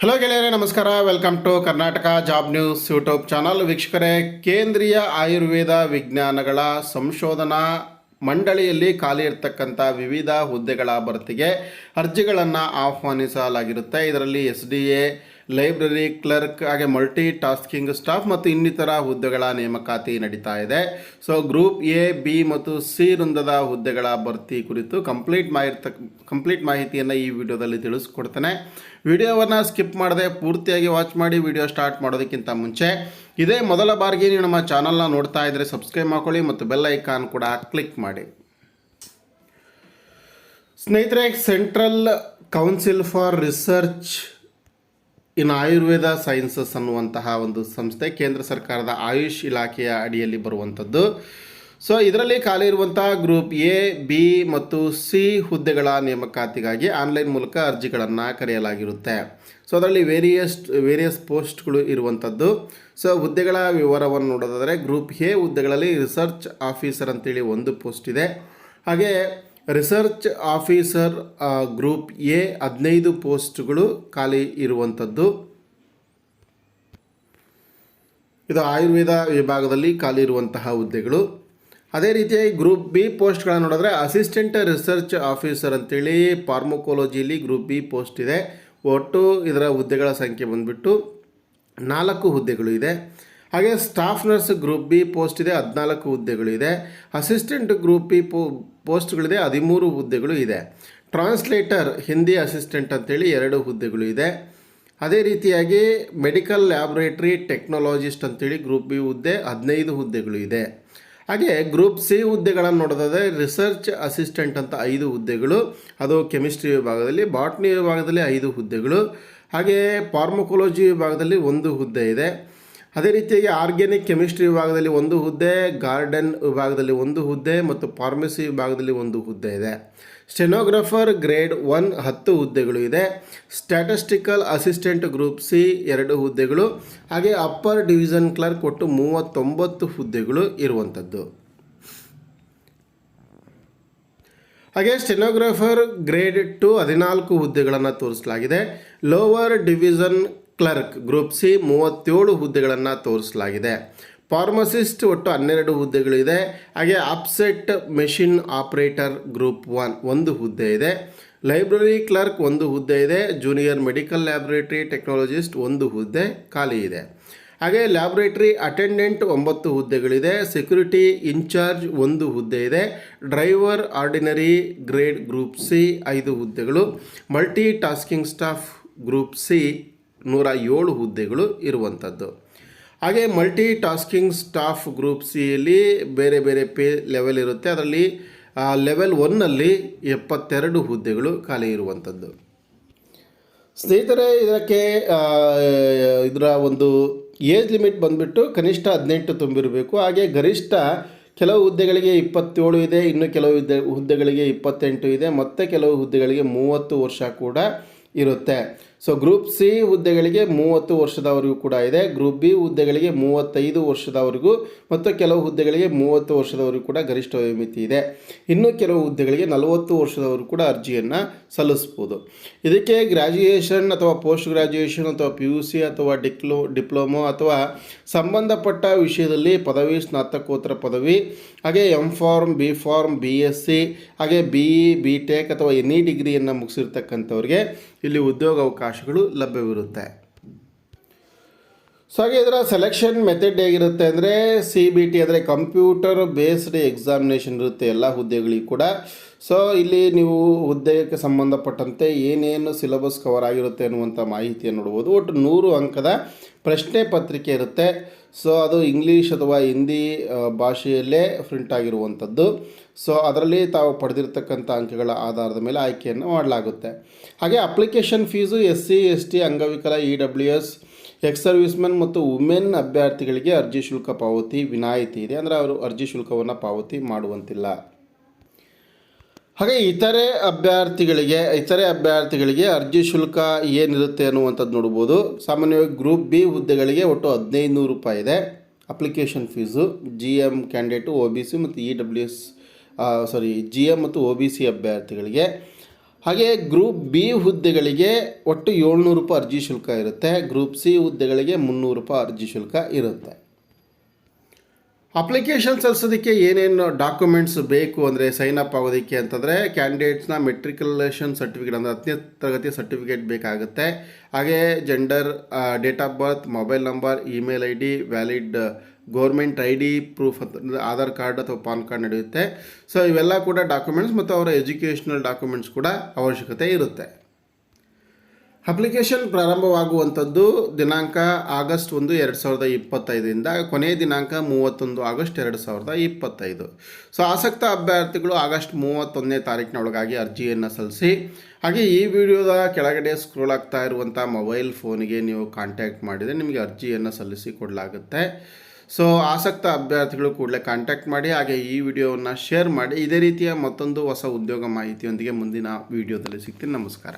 Hello ಗೆಳೆಯರೇ, ನಮಸ್ಕಾರ. Welcome to Karnataka job news YouTube channel ವೀಕ್ಷಕರೇ, ಕೇಂದ್ರೀಯ ಆಯುರ್ವೇದ ವಿಜ್ಞಾನಗಳ ಸಂಶೋಧನಾ ಮಂಡಳಿಯಲ್ಲಿ ಖಾಲಿ ಇರತಕ್ಕಂಥ ವಿವಿಧ ಹುದ್ದೆಗಳ ಭರ್ತಿಗೆ ಅರ್ಜಿಗಳನ್ನು ಆಹ್ವಾನಿಸಲಾಗಿರುತ್ತೆ. ಇದರಲ್ಲಿ S D A library clerk ಹಾಗೆ ಮಲ್ಟಿ ಟಾಸ್ಕಿಂಗ್ ಸ್ಟಾಫ್ ಮತ್ತು ಇನ್ನಿತರ ಹುದ್ದೆಗಳ ನೇಮಕಾತಿ ನಡೀತಾ ಇದೆ. ಸೊ ಗ್ರೂಪ್ ಎ ಬಿ ಮತ್ತು ಸಿ ವೃಂದದ ಹುದ್ದೆಗಳ ಭರ್ತಿ ಕುರಿತು ಕಂಪ್ಲೀಟ್ ಮಾಹಿತಿ ಕಂಪ್ಲೀಟ್ ಮಾಹಿತಿಯನ್ನು ಈ ವಿಡಿಯೋದಲ್ಲಿ ತಿಳಿಸ್ಕೊಡ್ತೇನೆ. ವಿಡಿಯೋವನ್ನು ಸ್ಕಿಪ್ ಮಾಡದೆ ಪೂರ್ತಿಯಾಗಿ ವಾಚ್ ಮಾಡಿ ವಿಡಿಯೋ ಸ್ಟಾರ್ಟ್ ಮಾಡೋದಕ್ಕಿಂತ ಮುಂಚೆ ಇದೇ ಮೊದಲ ಬಾರಿಗೆ ನೀವು ನಮ್ಮ ಚಾನಲ್ನ ನೋಡ್ತಾ ಇದ್ದರೆ ಸಬ್ಸ್ಕ್ರೈಬ್ ಮಾಡ್ಕೊಳ್ಳಿ ಮತ್ತು ಬೆಲ್ ಐಕಾನ್ ಕೂಡ ಕ್ಲಿಕ್ ಮಾಡಿ. ಸ್ನೇಹಿತರೆ central council for research in Ayurveda sciences ಅನ್ನುವಂತಹ ಒಂದು ಸಂಸ್ಥೆ ಕೇಂದ್ರ ಸರ್ಕಾರದ ಆಯುಷ್ ಇಲಾಖೆಯ ಅಡಿಯಲ್ಲಿ ಬರುವಂಥದ್ದು. ಸೊ ಇದರಲ್ಲಿ ಖಾಲಿ ಇರುವಂಥ ಗ್ರೂಪ್ ಎ ಬಿ ಮತ್ತು ಸಿ ಹುದ್ದೆಗಳ ನೇಮಕಾತಿಗಾಗಿ ಆನ್ಲೈನ್ ಮೂಲಕ ಅರ್ಜಿಗಳನ್ನು ಕರೆಯಲಾಗಿರುತ್ತೆ. ಸೊ ಅದರಲ್ಲಿ ವೇರಿಯಸ್ ವೇರಿಯಸ್ ಪೋಸ್ಟ್ಗಳು ಇರುವಂಥದ್ದು. ಸೊ ಹುದ್ದೆಗಳ ವಿವರವನ್ನು ನೋಡೋದಾದರೆ ಗ್ರೂಪ್ ಎ ಹುದ್ದೆಗಳಲ್ಲಿ ರಿಸರ್ಚ್ ಆಫೀಸರ್ ಅಂತೇಳಿ ಒಂದು ಪೋಸ್ಟ್ ಇದೆ. ಹಾಗೆ ರಿಸರ್ಚ್ ಆಫೀಸರ್ ಗ್ರೂಪ್ ಎ ಹದಿನೈದು ಪೋಸ್ಟ್ಗಳು ಖಾಲಿ ಇರುವಂಥದ್ದು. ಇದು ಆಯುರ್ವೇದ ವಿಭಾಗದಲ್ಲಿ ಖಾಲಿ ಇರುವಂತಹ ಹುದ್ದೆಗಳು. ಅದೇ ರೀತಿಯಾಗಿ ಗ್ರೂಪ್ ಬಿ ಪೋಸ್ಟ್ಗಳನ್ನು ನೋಡಿದ್ರೆ ಅಸಿಸ್ಟೆಂಟ್ ರಿಸರ್ಚ್ ಆಫೀಸರ್ ಅಂತೇಳಿ ಫಾರ್ಮಕೋಲಜಿಲಿ ಗ್ರೂಪ್ ಬಿ ಪೋಸ್ಟ್ ಇದೆ. ಒಟ್ಟು ಇದರ ಹುದ್ದೆಗಳ ಸಂಖ್ಯೆ ಬಂದುಬಿಟ್ಟು ನಾಲ್ಕು ಹುದ್ದೆಗಳು ಇದೆ. ಹಾಗೆ staff nurse group B post ಇದೆ, ಹದಿನಾಲ್ಕು ಹುದ್ದೆಗಳು ಇದೆ. ಅಸಿಸ್ಟೆಂಟ್ ಗ್ರೂಪ್ ಬಿ ಪೋ ಪೋಸ್ಟ್ಗಳಿದೆ ಹದಿಮೂರು ಹುದ್ದೆಗಳು ಇದೆ. ಟ್ರಾನ್ಸ್ಲೇಟರ್ ಹಿಂದಿ ಅಸಿಸ್ಟೆಂಟ್ ಅಂತೇಳಿ ಎರಡು ಹುದ್ದೆಗಳು ಇದೆ. ಅದೇ ರೀತಿಯಾಗಿ ಮೆಡಿಕಲ್ ಲ್ಯಾಬ್ರೇಟ್ರಿ ಟೆಕ್ನಾಲಜಿಸ್ಟ್ ಅಂತೇಳಿ ಗ್ರೂಪ್ ಬಿ ಹುದ್ದೆ, ಹದಿನೈದು ಹುದ್ದೆಗಳು ಇದೆ. ಹಾಗೆ ಗ್ರೂಪ್ ಸಿ ಹುದ್ದೆಗಳನ್ನು ನೋಡೋದಾದರೆ ರಿಸರ್ಚ್ ಅಸಿಸ್ಟೆಂಟ್ ಅಂತ ಐದು ಹುದ್ದೆಗಳು, ಅದು ಕೆಮಿಸ್ಟ್ರಿ ವಿಭಾಗದಲ್ಲಿ ಬಾಟ್ನಿ ವಿಭಾಗದಲ್ಲಿ ಐದು ಹುದ್ದೆಗಳು, ಹಾಗೆ ಫಾರ್ಮಕೋಲಜಿ ವಿಭಾಗದಲ್ಲಿ ಒಂದು ಹುದ್ದೆ ಇದೆ. ಅದೇ ರೀತಿಯಾಗಿ ಆರ್ಗ್ಯಾನಿಕ್ ಕೆಮಿಸ್ಟ್ರಿ ವಿಭಾಗದಲ್ಲಿ ಒಂದು ಹುದ್ದೆ, ಗಾರ್ಡನ್ ವಿಭಾಗದಲ್ಲಿ ಒಂದು ಹುದ್ದೆ ಮತ್ತು ಫಾರ್ಮಸಿ ವಿಭಾಗದಲ್ಲಿ ಒಂದು ಹುದ್ದೆ ಇದೆ. ಸ್ಟೆನೋಗ್ರಾಫರ್ ಗ್ರೇಡ್ ಒನ್ ಹತ್ತು ಹುದ್ದೆಗಳು ಇದೆ. ಸ್ಟ್ಯಾಟಿಸ್ಟಿಕಲ್ ಅಸಿಸ್ಟೆಂಟ್ ಗ್ರೂಪ್ ಸಿ ಎರಡು ಹುದ್ದೆಗಳು. ಹಾಗೆ ಅಪ್ಪರ್ ಡಿವಿಷನ್ ಕ್ಲರ್ಕ್ ಒಟ್ಟು ಮೂವತ್ತೊಂಬತ್ತು ಹುದ್ದೆಗಳು ಇರುವಂಥದ್ದು. ಹಾಗೆ ಸ್ಟೆನೋಗ್ರಾಫರ್ ಗ್ರೇಡ್ ಟು ಹದಿನಾಲ್ಕು ಹುದ್ದೆಗಳನ್ನು ತೋರಿಸಲಾಗಿದೆ. Lower division clerk group C ಮೂವತ್ತೇಳು ಹುದ್ದೆಗಳನ್ನು ತೋರಿಸಲಾಗಿದೆ. ಫಾರ್ಮಸಿಸ್ಟ್ ಒಟ್ಟು ಹನ್ನೆರಡು ಹುದ್ದೆಗಳಿದೆ. ಹಾಗೆ offset machine operator group one ಒಂದು ಹುದ್ದೆ ಇದೆ. ಲೈಬ್ರರಿ ಕ್ಲರ್ಕ್ ಒಂದು ಹುದ್ದೆ ಇದೆ. ಜೂನಿಯರ್ ಮೆಡಿಕಲ್ ಲ್ಯಾಬ್ರೇಟರಿ ಟೆಕ್ನಾಲಜಿಸ್ಟ್ ಒಂದು ಹುದ್ದೆ ಖಾಲಿ ಇದೆ. ಹಾಗೆ ಲ್ಯಾಬ್ರೇಟರಿ ಅಟೆಂಡೆಂಟ್ ಒಂಬತ್ತು ಹುದ್ದೆಗಳಿದೆ. ಸೆಕ್ಯೂರಿಟಿ ಇನ್ಚಾರ್ಜ್ ಒಂದು ಹುದ್ದೆ ಇದೆ. Driver ordinary grade group C ಐದು ಹುದ್ದೆಗಳು. Multi tasking staff group C ನೂರ ಏಳು ಹುದ್ದೆಗಳು ಇರುವಂಥದ್ದು. ಹಾಗೆ ಮಲ್ಟಿ ಟಾಸ್ಕಿಂಗ್ ಸ್ಟಾಫ್ ಗ್ರೂಪ್ ಸಿಯಲ್ಲಿ ಬೇರೆ ಬೇರೆ ಪೇ ಲೆವೆಲ್ ಇರುತ್ತೆ. ಅದರಲ್ಲಿ ಲೆವೆಲ್ ಒನ್ನಲ್ಲಿ ಎಪ್ಪತ್ತೆರಡು ಹುದ್ದೆಗಳು ಖಾಲಿ ಇರುವಂಥದ್ದು. ಸ್ನೇಹಿತರೆ, ಇದಕ್ಕೆ ಇದರ ಒಂದು ಏಜ್ ಲಿಮಿಟ್ ಬಂದುಬಿಟ್ಟು ಕನಿಷ್ಠ ಹದಿನೆಂಟು ತುಂಬಿರಬೇಕು. ಹಾಗೆ ಗರಿಷ್ಠ ಕೆಲವು ಹುದ್ದೆಗಳಿಗೆ ಇಪ್ಪತ್ತೇಳು ಇದೆ, ಇನ್ನು ಕೆಲವು ಹುದ್ದೆ, ಹುದ್ದೆಗಳಿಗೆ ಇಪ್ಪತ್ತೆಂಟು ಇದೆ, ಮತ್ತು ಕೆಲವು ಹುದ್ದೆಗಳಿಗೆ ಮೂವತ್ತು ವರ್ಷ ಕೂಡ ಇರುತ್ತೆ. ಸೊ ಗ್ರೂಪ್ ಸಿ ಹುದ್ದೆಗಳಿಗೆ ಮೂವತ್ತು ವರ್ಷದವರೆಗೂ ಕೂಡ ಇದೆ. ಗ್ರೂಪ್ ಬಿ ಹುದ್ದೆಗಳಿಗೆ ಮೂವತ್ತೈದು ವರ್ಷದವರೆಗೂ ಮತ್ತು ಕೆಲವು ಹುದ್ದೆಗಳಿಗೆ ಮೂವತ್ತು ವರ್ಷದವರೆಗೂ ಕೂಡ ಗರಿಷ್ಠ ವಯೋಮಿತಿ ಇದೆ. ಇನ್ನು ಕೆಲವು ಹುದ್ದೆಗಳಿಗೆ ನಲವತ್ತು ವರ್ಷದವರು ಕೂಡ ಅರ್ಜಿಯನ್ನು ಸಲ್ಲಿಸ್ಬೋದು ಇದಕ್ಕೆ ಗ್ರ್ಯಾಜುಯೇಷನ್ ಅಥವಾ ಪೋಸ್ಟ್ ಗ್ರ್ಯಾಜುಯೇಷನ್ ಅಥವಾ ಪಿ ಯು ಸಿ ಅಥವಾ ಡಿಕ್ಲೋ ಡಿಪ್ಲೊಮೊ ಅಥವಾ ಸಂಬಂಧಪಟ್ಟ ವಿಷಯದಲ್ಲಿ ಪದವಿ, ಸ್ನಾತಕೋತ್ತರ ಪದವಿ, ಹಾಗೆ M Pharm B Pharm B S C ಹಾಗೆ ಬಿ ಇ ಬಿ ಟೆಕ್ ಅಥವಾ ಎನಿ ಡಿಗ್ರಿಯನ್ನು ಮುಗಿಸಿರ್ತಕ್ಕಂಥವ್ರಿಗೆ ಇಲ್ಲಿ ಉದ್ಯೋಗಾವಕಾಶಗಳು ಲಭ್ಯವಿರುತ್ತೆ. ಸೊ ಹಾಗೆ ಇದರ ಸೆಲೆಕ್ಷನ್ ಮೆಥಡ್ ಹೇಗಿರುತ್ತೆ ಅಂದರೆ ಸಿ ಬಿ ಟಿ ಅಂದರೆ ಕಂಪ್ಯೂಟರ್ ಬೇಸ್ಡ್ ಎಕ್ಸಾಮಿನೇಷನ್ ಇರುತ್ತೆ ಎಲ್ಲ ಹುದ್ದೆಗಳಿಗೂ ಕೂಡ. ಸೊ ಇಲ್ಲಿ ನೀವು ಹುದ್ದೆಗೆ ಸಂಬಂಧಪಟ್ಟಂತೆ ಏನೇನು ಸಿಲೆಬಸ್ ಕವರ್ ಆಗಿರುತ್ತೆ ಅನ್ನುವಂಥ ಮಾಹಿತಿಯನ್ನು ನೋಡ್ಬೋದು. ಒಟ್ಟು ನೂರು ಅಂಕದ ಪ್ರಶ್ನೆ ಪತ್ರಿಕೆ ಇರುತ್ತೆ. ಸೊ ಅದು ಇಂಗ್ಲೀಷ್ ಅಥವಾ ಹಿಂದಿ ಭಾಷೆಯಲ್ಲೇ ಪ್ರಿಂಟ್ ಆಗಿರುವಂಥದ್ದು. ಸೊ ಅದರಲ್ಲಿ ತಾವು ಪಡೆದಿರ್ತಕ್ಕಂಥ ಅಂಕಗಳ ಆಧಾರದ ಮೇಲೆ ಆಯ್ಕೆಯನ್ನು ಮಾಡಲಾಗುತ್ತೆ. ಹಾಗೆ application fees S C S T ಅಂಗವಿಕಲ E W S ex servicemen ಮತ್ತು ವುಮೆನ್ ಅಭ್ಯರ್ಥಿಗಳಿಗೆ ಅರ್ಜಿ ಶುಲ್ಕ ಪಾವತಿ ವಿನಾಯಿತಿ ಇದೆ. ಅಂದರೆ ಅವರು ಅರ್ಜಿ ಶುಲ್ಕವನ್ನು ಪಾವತಿ ಮಾಡುವಂತಿಲ್ಲ. ಹಾಗೆ ಇತರೆ ಅಭ್ಯರ್ಥಿಗಳಿಗೆ ಇತರೆ ಅಭ್ಯರ್ಥಿಗಳಿಗೆ ಅರ್ಜಿ ಶುಲ್ಕ ಏನಿರುತ್ತೆ ಅನ್ನುವಂಥದ್ದು ನೋಡ್ಬೋದು. ಸಾಮಾನ್ಯವಾಗಿ ಗ್ರೂಪ್ ಬಿ ಹುದ್ದೆಗಳಿಗೆ ಒಟ್ಟು ಹದಿನೈದು ನೂರು ರೂಪಾಯಿ ಇದೆ. Application fees G M candidate, O B C ಮತ್ತು E W sorry G M ಮತ್ತು ಒ ಬಿ ಸಿ ಅಭ್ಯರ್ಥಿಗಳಿಗೆ. ಹಾಗೆ ಗ್ರೂಪ್ ಬಿ ಹುದ್ದೆಗಳಿಗೆ ಒಟ್ಟು ಏಳ್ನೂರು ರೂಪಾಯಿ ಅರ್ಜಿ ಶುಲ್ಕ ಇರುತ್ತೆ. ಗ್ರೂಪ್ ಸಿ ಹುದ್ದೆಗಳಿಗೆ ಮುನ್ನೂರು ರೂಪಾಯಿ ಅರ್ಜಿ ಶುಲ್ಕ ಇರುತ್ತೆ. ಅಪ್ಲಿಕೇಶನ್ ಸಲ್ಲಿಸೋದಕ್ಕೆ ಏನೇನು ಡಾಕ್ಯುಮೆಂಟ್ಸ್ ಬೇಕು ಅಂದರೆ ಸೈನ್ ಅಪ್ ಆಗೋದಕ್ಕೆ ಅಂತಂದರೆ ಕ್ಯಾಂಡಿಡೇಟ್ಸ್ನ ಮೆಟ್ರಿಕ್ಯುಲೇಷನ್ ಸರ್ಟಿಫಿಕೇಟ್ ಅಂದರೆ ಹತ್ತನೇ ತರಗತಿ ಸರ್ಟಿಫಿಕೇಟ್ ಬೇಕಾಗುತ್ತೆ. ಹಾಗೆ gender date of birth mobile number email I D valid government I D proof ಅಂತ ಆಧಾರ್ ಕಾರ್ಡ್ ಅಥವಾ ಪಾನ್ ಕಾರ್ಡ್ ನಡೆಯುತ್ತೆ. ಸೊ ಇವೆಲ್ಲ ಕೂಡ ಡಾಕ್ಯುಮೆಂಟ್ಸ್ ಮತ್ತು ಅವರ ಎಜುಕೇಷನಲ್ ಡಾಕ್ಯುಮೆಂಟ್ಸ್ ಕೂಡ ಅವಶ್ಯಕತೆ ಇರುತ್ತೆ. ಅಪ್ಲಿಕೇಶನ್ ಪ್ರಾರಂಭವಾಗುವಂಥದ್ದು ದಿನಾಂಕ ಆಗಸ್ಟ್ ಒಂದು, ಎರಡು ಸಾವಿರದ ಇಪ್ಪತ್ತೈದರಿಂದ ಕೊನೆಯ ದಿನಾಂಕ ಮೂವತ್ತೊಂದು ಆಗಸ್ಟ್ ಎರಡು ಸಾವಿರದ ಇಪ್ಪತ್ತೈದು. ಸೊ ಆಸಕ್ತ ಅಭ್ಯರ್ಥಿಗಳು ಆಗಸ್ಟ್ ಮೂವತ್ತೊಂದನೇ ತಾರೀಕಿನ ಒಳಗಾಗಿ ಅರ್ಜಿಯನ್ನು ಸಲ್ಲಿಸಿ, ಹಾಗೆ ಈ ವಿಡಿಯೋದ ಕೆಳಗಡೆ ಸ್ಕ್ರೋಲ್ ಆಗ್ತಾ ಇರುವಂಥ ಮೊಬೈಲ್ ಫೋನಿಗೆ ನೀವು ಕಾಂಟ್ಯಾಕ್ಟ್ ಮಾಡಿದರೆ ನಿಮಗೆ ಅರ್ಜಿಯನ್ನು ಸಲ್ಲಿಸಿ ಕೊಡಲಾಗುತ್ತೆ. ಸೊ ಆಸಕ್ತ ಅಭ್ಯರ್ಥಿಗಳು ಕೂಡಲೇ ಕಾಂಟ್ಯಾಕ್ಟ್ ಮಾಡಿ, ಹಾಗೆ ಈ ವಿಡಿಯೋವನ್ನು ಶೇರ್ ಮಾಡಿ, ಇದೇ ರೀತಿಯ ಮತ್ತೊಂದು ಹೊಸ ಉದ್ಯೋಗ ಮಾಹಿತಿಯೊಂದಿಗೆ ಮುಂದಿನ ವಿಡಿಯೋದಲ್ಲಿ ಸಿಗ್ತೀನಿ. ನಮಸ್ಕಾರ.